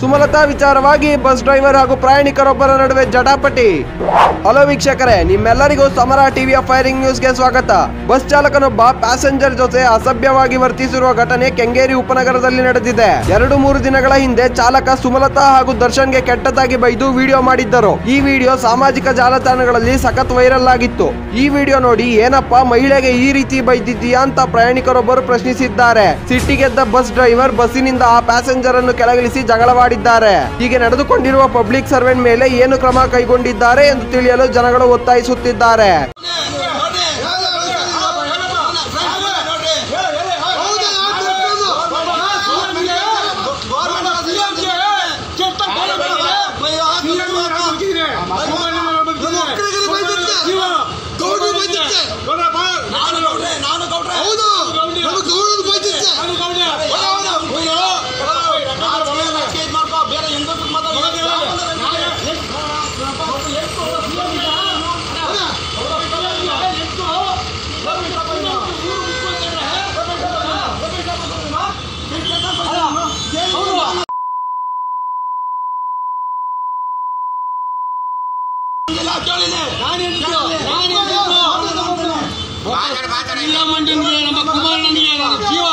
ಸುಮಲತಾ ವಿಚಾರವಾಗಿ bus driver ಹಾಗೂ ಪ್ರಯಾಣಿಕರೊಬ್ಬರ ನಡುವೆ ಜಟಾಪಟಿ ಹಲೋ ವೀಕ್ಷಕರೇ, ನಿಮ್ಮೆಲ್ಲರಿಗೂ ಸಮರ ಟಿವಿಯ ಫೈರಿಂಗ್ ನ್ಯೂಸ್ಗೆ ಸ್ವಾಗತ. ಬಸ್ ಚಾಲಕನೊಬ್ಬ ಪ್ಯಾಸೆಂಜರ್ ಜೊತೆ ಅಸಭ್ಯವಾಗಿ ವರ್ತಿಸಿರುವ ಘಟನೆ ಕೆಂಗೇರಿ ಉಪನಗರದಲ್ಲಿ ನಡೆದಿದೆ. ಎರಡು ಮೂರು ದಿನಗಳ ಹಿಂದೆ ಚಾಲಕ ಸುಮಲತಾ ಹಾಗೂ ದರ್ಶನ್ಗೆ ಕೆಟ್ಟದಾಗಿ ಬೈದು ವಿಡಿಯೋ ಮಾಡಿದ್ದರು. ಈ ವಿಡಿಯೋ ಸಾಮಾಜಿಕ ಜಾಲತಾಣಗಳಲ್ಲಿ ಸಖತ್ ವೈರಲ್ ಆಗಿತ್ತು. ಈ ವಿಡಿಯೋ ನೋಡಿ, ಏನಪ್ಪ, ಮಹಿಳೆಗೆ ಈ ರೀತಿ ಬೈದಿದ್ದೀಯಾ? ಅಂತ ಪ್ರಯಾಣಿಕರೊಬ್ಬರು ಪ್ರಶ್ನಿಸಿದ್ದಾರೆ. ಸಿಟ್ಟಿಗೆದ್ದ ಬಸ್ ಡ್ರೈವರ್ ಬಸ್ಸಿನಿಂದ ಆ ಪ್ಯಾಸೆಂಜರ್ ಅನ್ನು ಕೆಳಗಿಳಿಸಿ ಜಗಳವಾಡಿದ್ದಾರೆ. ಹೀಗೆ ನಡೆದುಕೊಂಡಿರುವ ಪಬ್ಲಿಕ್ ಸರ್ವೆಂಟ್ ಮೇಲೆ ಏನು ಕ್ರಮ ಕೈಗೊಂಡಿದ್ದಾರೆ ಎಂದು ತಿಳಿಯಲು ಜನಗಳು ಒತ್ತಾಯಿಸುತ್ತಿದ್ದಾರೆ. ನಮ್ಮ ಕುಮಾರಣ್ಣನಿಗೆ ಜೀವ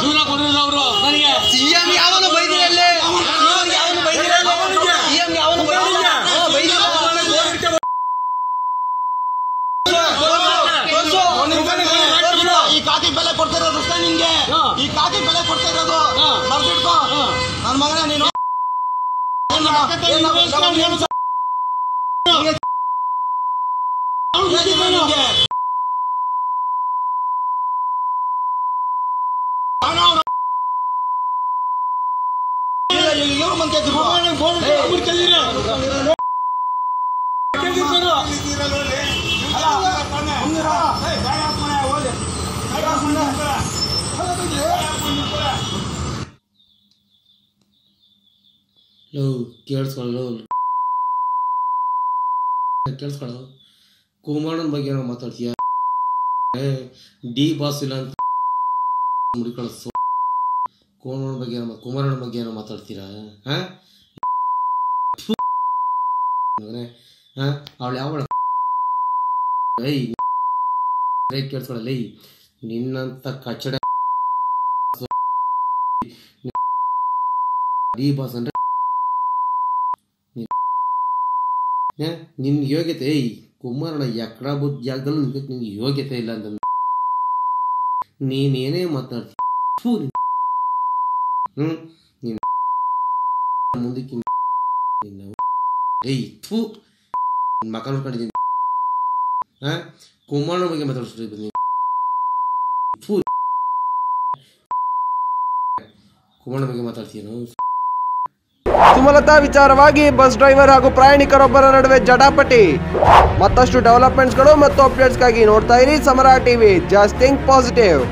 ಜೀವನ ಅವರು. ನನಗೆ ಸಿಎಂ ಯಾವನು ಬೈದಿರಲ್ಲೇ ಯಾವನು ಬೈದಿರಲ್ಲ ಸಿಎಂ ಯಾವನು. ಈ ಕಾಕಿ ಬೆಲೆ ಕೊಡ್ತಾ ಇರೋದು ಅಷ್ಟೇ ಈ ಕಾಕಿ ಬೆಲೆ ಕೊಡ್ತಾ ಇರೋದು ನನ್ನ ಮಗನೇ ನೀನು ಏನ್ ನಮ್ಮ- ಏನ್ ನಮ್ಮ- ನಮ್ಮ- ಏನು- ಹೇಗಿದೆ ನಿನ್ಗೆ? ನಾನು ಅವ್ನು- ಇಲ್ಲ, ಇಲ್ಲಿ ಇವ್ರು ಮಂದಿ ಎದ್ದಿದ್ರು. ಲವ್ ಕೇಳಿಸ್ಕೊಳ್ಳು ಕೇಳಿಸ್ಕೊಳ್ಳು ಕುಮಾರಣ್ಣನ ಬಗ್ಗೆ ಏನೋ ಮಾತಾಡ್ತೀಯ? ಡಿ ಬಾಸ್ ಇಲ್ಲ ಅಂತ ಮುಡಿಕೊಳ್ಳೋ ಕುಮಾರಣ್ಣನ ಬಗ್ಗೆ ಏನೋ ಕುಮಾರನ ಬಗ್ಗೆ ಏನೋ ಮಾತಾಡ್ತೀರಾ? ಹಾ? ಅವಳು ಯಾವಳ? ಐ ಕೇಳ್ಕೊಳ್ಳಲ್ಲ ಐ ನಿನ್ನಂತ ಕಚ್ಚಡ ಡಿ ಬಾಸ್ ಅಂದ್ರೆ? ನಿನ್ ಯೋಗ್ಯತೆ, ಏಯ್ ಕುಮಾರಣ ಎಕ್ಕಡ ಬುದ್ಧ ಜಾಗದಲ್ಲೂ ನಿನ್ಗೆ ನಿನ್ಗೆ ಯೋಗ್ಯತೆ ಇಲ್ಲ ಅಂತ ನೀನೇನೇ ಮಾತಾಡ್ತೀನಿ ನೀನ್. ಹ್ಮ್ ನೀನ್ ಮುಂದಕ್ಕೆ ನೀನು ಏಯ್ ಥೂ ನಿನ್ ಮಕ ನೋಡ್ಕೊಂಡಿದ್ದೀನಿ ಹಾ ಕುಮಾರಣ್ಣ ಬಗ್ಗೆ ಮಾತಾಡ್ಸ್ರಿ ಬನ್ನಿ ಥೂ ಕುಮಾರಣ್ಣ ಬಗ್ಗೆ ಮಾತಾಡ್ತೀಯನು ಸುಮಲತಾ ವಿಚಾರವಾಗಿ ಬಸ್ ಡ್ರೈವರ್ ಹಾಗೂ ಪ್ರಯಾಣಿಕರೊಬ್ಬರ ನಡುವೆ ಜಟಾಪಟಿ ಮತ್ತಷ್ಟು ಡೆವಲಪ್ಮೆಂಟ್ಸ್ಗಳು ಮತ್ತು ಅಪ್ಡೇಟ್ಸ್ಗಾಗಿ ನೋಡ್ತಾ ಇರಿ ಸಮರ ಟಿವಿ ಜಸ್ಟ್ ಥಿಂಕ್ ಪಾಸಿಟಿವ್